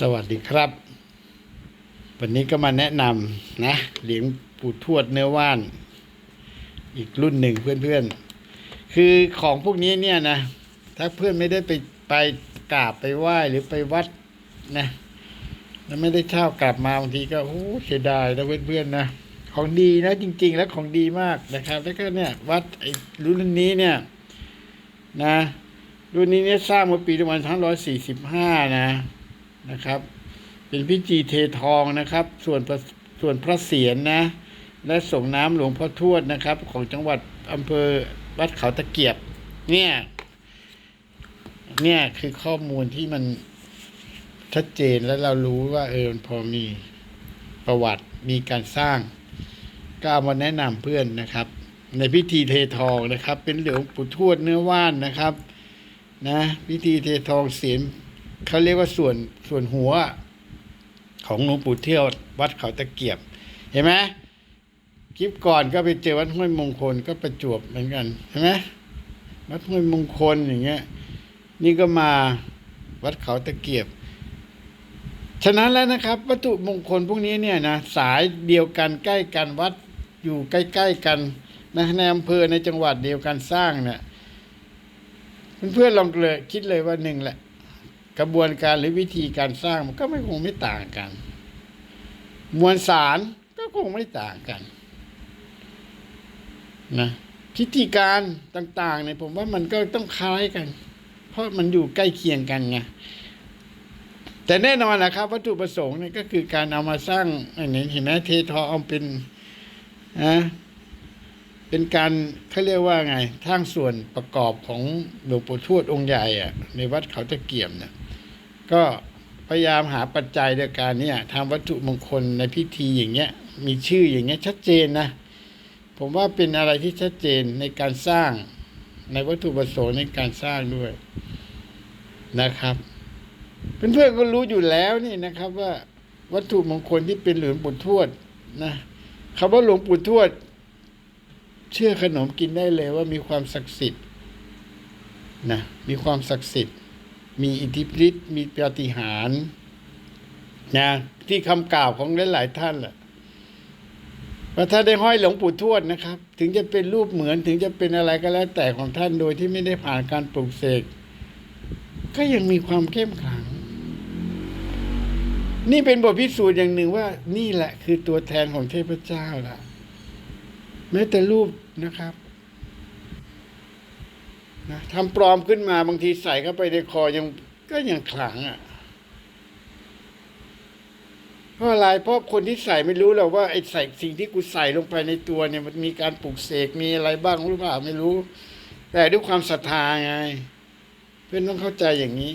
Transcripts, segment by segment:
สวัสดีครับ วันนี้ก็มาแนะนำนะเหลียงปู่ทวดเนื้อว่าน อีกรุ่นหนึ่งเพื่อนๆ คือของพวกนี้เนี่ยนะ ถ้าเพื่อนไม่ได้ไปไปกราบไปไหว้หรือไปวัดนะแล้วไม่ได้เช่ากลับมาบางทีก็โอ้เสียดายนะเพื่อนๆนะของดีนะจริง ๆ แล้วของดีมากนะครับ แล้วก็เนี่ยวัดไอ้รุ่นนี้เนี่ย นะรุ่นนี้เนี่ยสร้างมาปีประมาณทั้งร้อยสี่สิบห้านะ นะครับ เป็นพิจีเททองนะครับ ส่วนส่วนพระเศียรนะและส่งน้ำหลวงพ่อทวดนะครับ ของจังหวัดอำเภอวัดเขาตะเกียบ เนี่ย เนี่ยคือข้อมูลที่มันชัดเจนและเรารู้ว่าเออพอมีประวัติมีการสร้างก็เอามาแนะนำเพื่อนนะครับ ในพิธีเททองนะครับ เป็นหลวงปู่ทวดเนื้อว่านนะครับ นะ พิธีเททองเสียน เขาเรียกว่าส่วนส่วนหัวของหลวงปู่เที่ยววัดเขาตะเกียบ เห็นไหมคลิปก่อนก็ไปเจอวัดห้วยมงคลก็ประจวบเหมือนกันเห็นไหมวัดห้วยมงคลอย่างเงี้ย นี่ก็มาวัดเขาตะเกียบ ฉะนั้นแล้วนะครับ วัตถุมงคลพวกนี้เนี่ยนะสายเดียวกันใกล้กันวัดอยู่ใกล้ๆกันนะในอำเภอในจังหวัดเดียวกันสร้างเนี่ยเพื่อนๆลองเลยคิดเลยว่าหนึ่งแหละ กระบวนการหรือวิธีการสร้างมันก็ไม่คงไม่ต่างกัน มวลสารก็คงไม่ต่างกันนะพิธีการต่างๆเนี่ยผมว่ามันก็ต้องคล้ายกัน เพราะมันอยู่ใกล้เคียงกันไงแต่แน่นอนนะครับ วัตถุประสงค์เนี่ยก็คือการเอามาสร้างอันนี้เห็นไหมเททอเอาเป็นนะเป็นการเขาเรียกว่าไงทางส่วนประกอบของหลวงปู่ทวดองค์ใหญ่อะในวัดเขาตะเกียบเนี่ย ก็พยายามหาปัจจัยในการเนี่ยทำวัตถุมงคลในพิธีอย่างเงี้ย มีชื่ออย่างเงี้ยชัดเจนนะ ผมว่าเป็นอะไรที่ชัดเจนในการสร้างในวัตถุประสงค์ในการสร้างด้วยนะครับเพื่อนๆก็รู้อยู่แล้วนี่นะครับ ว่าวัตถุมงคลที่เป็นหลวงปู่ทวดนะคำว่าหลวงปู่ทวด เชื่อขนมกินได้เลยว่ามีความศักดิ์สิทธิ์นะมีความศักดิ์สิทธิ์ มีอิทธิฤทธิ์มีปาฏิหาริย์นะที่คำกล่าวของหลายๆท่านแหละว่าถ้าได้ห้อยหลวงปู่ทวดนะครับ ถึงจะเป็นรูปเหมือนถึงจะเป็นอะไรก็แล้วแต่ของท่านโดยที่ไม่ได้ผ่านการปลูกเสกก็ยังมีความเข้มขลัง นี่เป็นบทพิสูจน์อย่างหนึ่งว่านี่แหละคือตัวแทนของเทพเจ้าล่ะ แม้แต่รูปนะครับ นะทำปลอมขึ้นมาบางทีใส่เข้าไปในคอยังก็ยังขลังอะเพราะอะไรเพราะคนที่ใส่ไม่รู้หรอกว่าไอ้ใส่สิ่งที่กูใส่ลงไปในตัวเนี่ย มันมีการปลูกเสกมีอะไรบ้างหรือเปล่าไม่รู้ แต่ด้วยความศรัทธาไง เพื่อนต้องเข้าใจอย่างนี้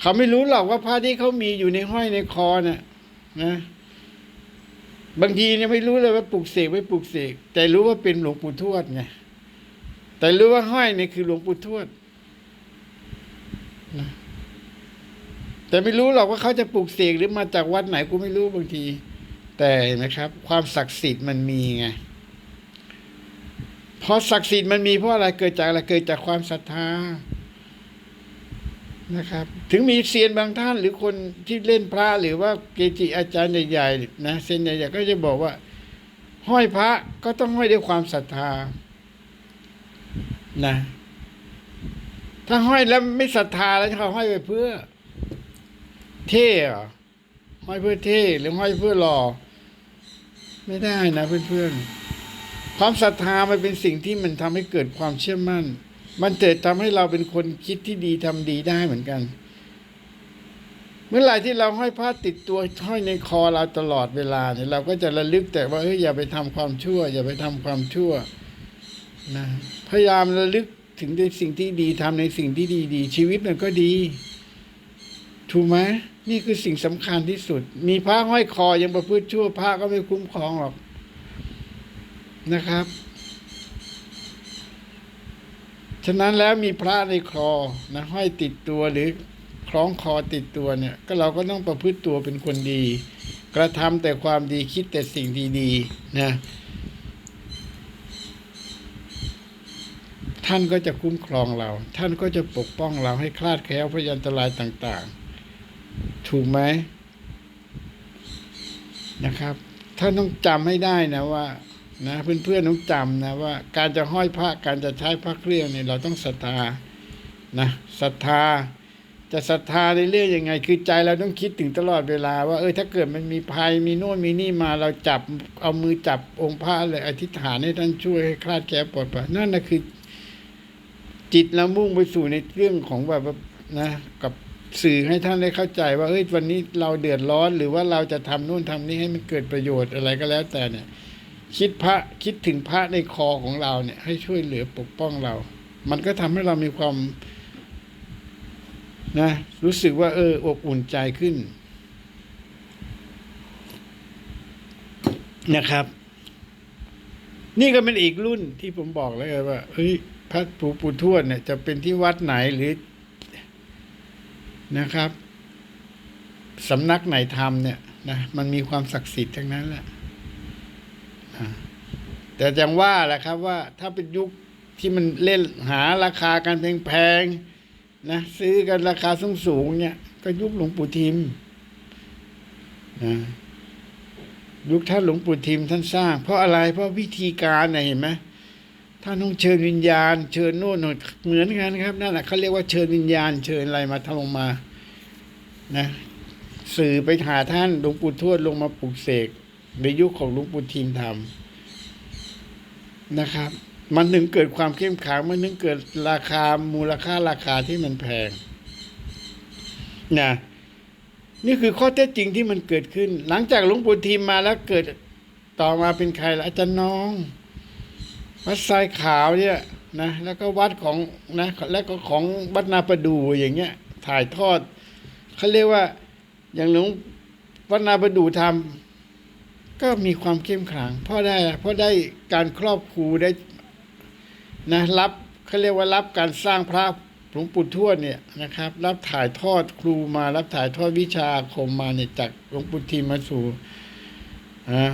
เขาไม่รู้หรอกว่าผ้าที่เขามีอยู่ในห้อยในคอเนี่ยนะ บางทีเนี่ยไม่รู้เลยว่าปลูกเสกไม่ปลูกเสกแต่รู้ว่าเป็นหลวงปู่ทวดไง แต่รู้ว่าห้อยนี่คือหลวงปู่ทวดนะแต่ไม่รู้หรอกว่าเขาจะปลูกเสกหรือมาจากวัดไหนกูไม่รู้บางที แต่นะครับ ความศักดิ์สิทธิ์มันมีไงเพราะศักดิ์สิทธิ์มันมีเพราะอะไรเกิดจากอะไรเกิดจากความศรัทธานะครับ ถึงมีเซียนบางท่าน หรือคนที่เล่นพระหรือว่าเกจิอาจารย์ใหญ่ๆนะเซียนใหญ่ๆก็จะบอกว่า ห้อยพระก็ต้องห้อยด้วยความศรัทธา นะ ถ้าห้อยแล้วไม่ศรัทธาแล้วเขาห้อยไปเพื่อ เท่หรอห้อยเพื่อเท่หรือห้อยเพื่อหล่อไม่ได้นะเพื่อนๆความศรัทธามันเป็นสิ่งที่มันทำให้เกิดความเชื่อมั่น มันเกิดทำให้เราเป็นคนคิดที่ดีทำดีได้เหมือนกัน เมื่อไหร่ที่เราห้อยผ้าติดตัวห้อยในคอเราตลอดเวลาเนี่ยเราก็จะระลึกแต่ว่าเฮ้ยอย่าไปทำความชั่ว อย่าไปทำความชั่ว นะพยายามระลึกถึงในสิ่งที่ดีทำในสิ่งที่ดีๆชีวิตมันก็ดี ถูกไหมนี่คือสิ่งสำคัญที่สุด มีพระห้อยคอยังประพฤติชั่วพระก็ไม่คุ้มครองหรอกนะครับฉะนั้นแล้วมีพระในคอนะห้อยติดตัวหรือคล้องคอติดตัวเนี่ย ก็เราก็ต้องประพฤติตัวเป็นคนดี กระทำแต่ความดีคิดแต่สิ่งดีๆนะ ท่านก็จะคุ้มครองเรา ท่านก็จะปกป้องเราให้คลาดแคล้วพยันตรายต่าง ๆ ถูกไหมนะครับ ท่านต้องจำให้ได้นะว่านะเพื่อนๆต้องจำนะว่าการจะห้อยพระการจะใช้พระเครื่องเนี่ยเราต้องศรัทธานะศรัทธา จะศรัทธาในเรื่องยังไง คือใจเราต้องคิดถึงตลอดเวลา ว่าเออถ้าเกิดมันมีภัยมีโน่นมีนี่มาเราจับเอามือจับองค์พระเลยอธิษฐานให้ท่านช่วยให้คลาดแคล้วปลอดภัยนั่นนะคือ จิตเรามุ่งไปสู่ในเรื่องของแบบนะกับสื่อให้ท่านได้เข้าใจว่าเอ้ยวันนี้เราเดือดร้อน หรือว่าเราจะทำนู่นทำนี่ให้มันเกิดประโยชน์อะไรก็แล้วแต่เนี่ย คิดพระคิดถึงพระในคอของเราเนี่ย ให้ช่วยเหลือปกป้องเรา มันก็ทำให้เรามีความ นะ รู้สึกว่า เอออบอุ่นใจขึ้น นะครับ นี่ก็เป็นอีกรุ่นที่ผมบอกแล้วไงว่าเฮ้ย พระปู่ปู่ทวดเนี่ยจะเป็นที่วัดไหนหรือนะครับสำนักไหนทำเนี่ยนะมันมีความศักดิ์สิทธิ์ทั้งนั้นแหละแต่จังว่าแหละครับว่าถ้าเป็นยุคที่มันเล่นหาราคากันแพงๆนะซื้อกันราคาสูงสูงๆเนี่ย ก็ยุคหลวงปู่ทิมนะยุคท่านหลวงปู่ทิมท่านสร้าง เพราะอะไรเพราะวิธีการเนี่ยเห็นไหม ท่านต้องเชิญวิญญาณ เชิญโน่นโน่นเหมือนกันครับนั่นแหละเขาเรียกว่าเชิญวิญญาณ เชิญอะไรมาทลงมานะสื่อไปหาท่านหลวงปู่ทวดลงมาปลุกเสกในยุคของหลวงปู่ทิมทำนะครับ มันถึงเกิดความเข้มขังมันถึงเกิดราคามูลค่าราคาที่มันแพงนะนี่คือข้อเท็จจริงที่มันเกิดขึ้น หลังจากหลวงปู่ทิมมาแล้วเกิดต่อมาเป็นใครล่ะอาจารย์น้อง วัดทรายขาวเนี่ยนะแล้วก็วัดของนะแล้วก็ของวัดนาประดูอย่างเงี้ย ถ่ายทอดเขาเรียกว่าอย่างหลวงวัดนาประดูทำก็มีความเข้มขลังเพราะได้เพราะได้การครอบครูได้นะรับเขาเรียกว่ารับการสร้างพระหลวงปู่ทวดเนี่ยนะครับ รับถ่ายทอดครูมารับถ่ายทอดวิชาคมมาเนี่ยจากหลวงปู่ทิมมาสู่อ่า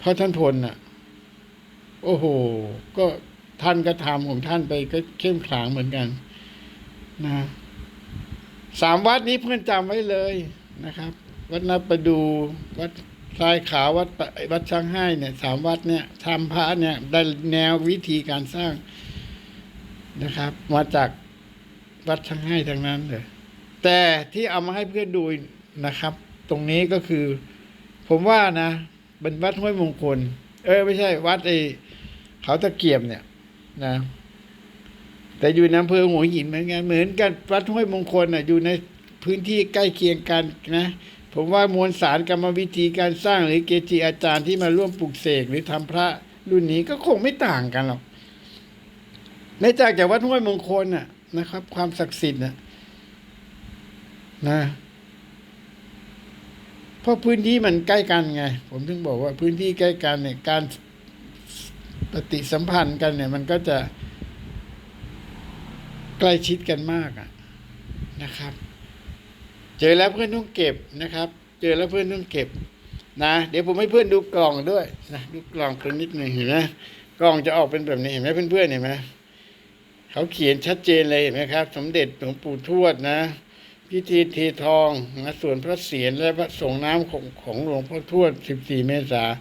พราะท่านพลน่ะ โอ้โห ก็ท่านก็ทำของท่านไปก็เข้มขลังเหมือนกัน นะสามวัดนี้เพื่อนจำไว้เลยนะครับ วัดนับประดูวัดทรายขาววัดวัดช้างให้เนี่ยสามวัดเนี่ยทำพระเนี่ยได้แนววิธีการสร้างนะครับ มาจากวัดช้างให้ทั้งนั้นเลยแต่ที่เอามาให้เพื่อนดูนะครับ ตรงนี้ก็คือ ผมว่านะเป็นวัดห้วยมงคล เออไม่ใช่วัดไอ เขาตะเกียบเนี่ยนะแต่อยู่ในอำเภอหัวหินเหมือนกันเหมือนกันวัดห้วยมงคลน่ะอยู่ในพื้นที่ใกล้เคียงกันนะ ผมว่ามวลสารกรรมวิธีการสร้างหรือเกจิอาจารย์ที่มาร่วมปลูกเสกหรือทำพระรุ่นนี้ก็คงไม่ต่างกันหรอกในจากจากวัดห้วยมงคลน่ะนะครับ ความศักดิ์สิทธิ์น่ะนะเพราะพื้นที่มันใกล้กันไง ผมถึงบอกว่าพื้นที่ใกล้กันเนี่ยการ ปฏิสัมพันธ์กันเนี่ย มันก็จะใกล้ชิดกันมากอะนะครับ เจอแล้วเพื่อนต้องเก็บนะครับ เจอแล้วเพื่อนต้องเก็บนะเดี๋ยวผมให้เพื่อนดูกล่องด้วยนะดูกล่องกันนิดหนึ่งเห็นไหมกล่องจะออกเป็นแบบนี้เห็นไหมเพื่อนๆเห็นไหมเขาเขียนชัดเจนเลยเห็นไหมครับ สมเด็จหลวงปู่ทวดนะพิธีเททองนะส่วนพระเศียรและพระสงฆ์น้ำของของหลวงพ่อทวด 14 เมษายน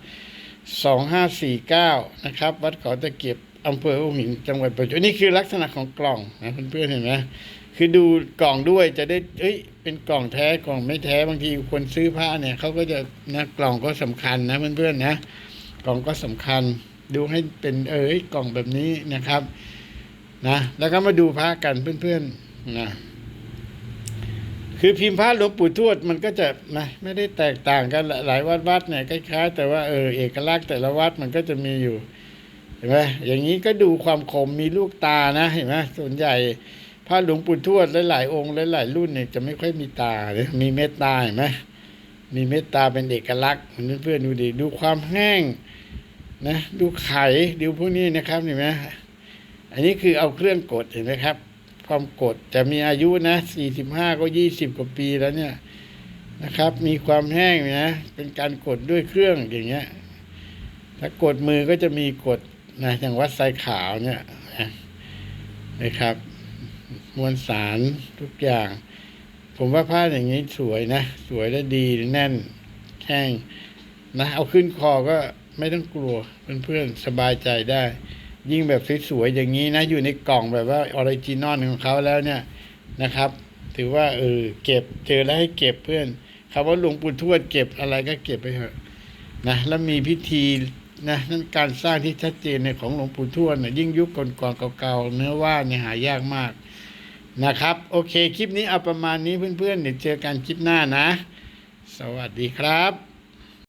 2549 นะครับ วัดเขาตะเกียบอำเภอหัวหินจังหวัดประจวบนี่คือลักษณะของกล่องนะเพื่อนๆเห็นไหมคือดูกล่องด้วยจะได้เอ้ยเป็นกล่องแท้กล่องไม่แท้บางทีคนซื้อผ้าเนี่ยเขาก็จะนะกล่องก็สำคัญนะเพื่อนๆนะกล่องก็สำคัญ ดูให้เป็นเอ้ยกล่องแบบนี้นะครับนะแล้วก็มาดูพระกันเพื่อนๆนะ คือพิมพ์พระหลวงปู่ทวดมันก็จะนะไม่ได้แตกต่างกันหลายวัดวัดเนี่ยคล้ายๆ แต่ว่าเออเอกลักษณ์แต่ละวัดมันก็จะมีอยู่เห็นไหมอย่างนี้ก็ดูความคมมีลูกตานะเห็นไหมส่วนใหญ่พระหลวงปู่ทวดหลายๆองค์หลายๆรุ่นเนี่ยจะไม่ค่อยมีตาเลยมีเมตตาเห็นไหมมีเมตตาเป็นเอกลักษณ์เพื่อนๆดูดิดูความแห้งนะดูไข่ดูพวกนี้นะครับเห็นไหมอันนี้คือเอาเครื่องกดเห็นไหมครับ ความกดจะมีอายุนะสี่สิบห้าก็ยี่สิบกว่าปีแล้วเนี่ยนะครับ มีความแห้งนะเป็นการกดด้วยเครื่องอย่างเงี้ย ถ้ากดมือก็จะมีกดนะอย่างวัดทรายขาวเนี่ยนะครับ มวลสารทุกอย่าง ผมว่าผ้าอย่างนี้สวยนะ สวยและดีแน่นแห้งนะ เอาขึ้นคอก็ไม่ต้องกลัวเพื่อนๆสบายใจได้ ยิ่งแบบสวยๆอย่างนี้นะ อยู่ในกล่องแบบว่าออริจินอลของเขาแล้วเนี่ยนะครับ ถือว่าเออเก็บเจอแล้วให้เก็บเพื่อนคำว่าหลวงปู่ทวดเก็บอะไรก็เก็บไปเถอะนะแล้วมีพิธีนะนั่นการสร้างที่ชัดเจนในของหลวงปู่ทวดนะยิ่งยุคก่อนๆเก่าๆเนื้อว่าเนี่ยหายากมากนะครับ โอเค คลิปนี้เอาประมาณนี้เพื่อนๆเดี๋ยวเจอกันคลิปหน้านะ สวัสดีครับ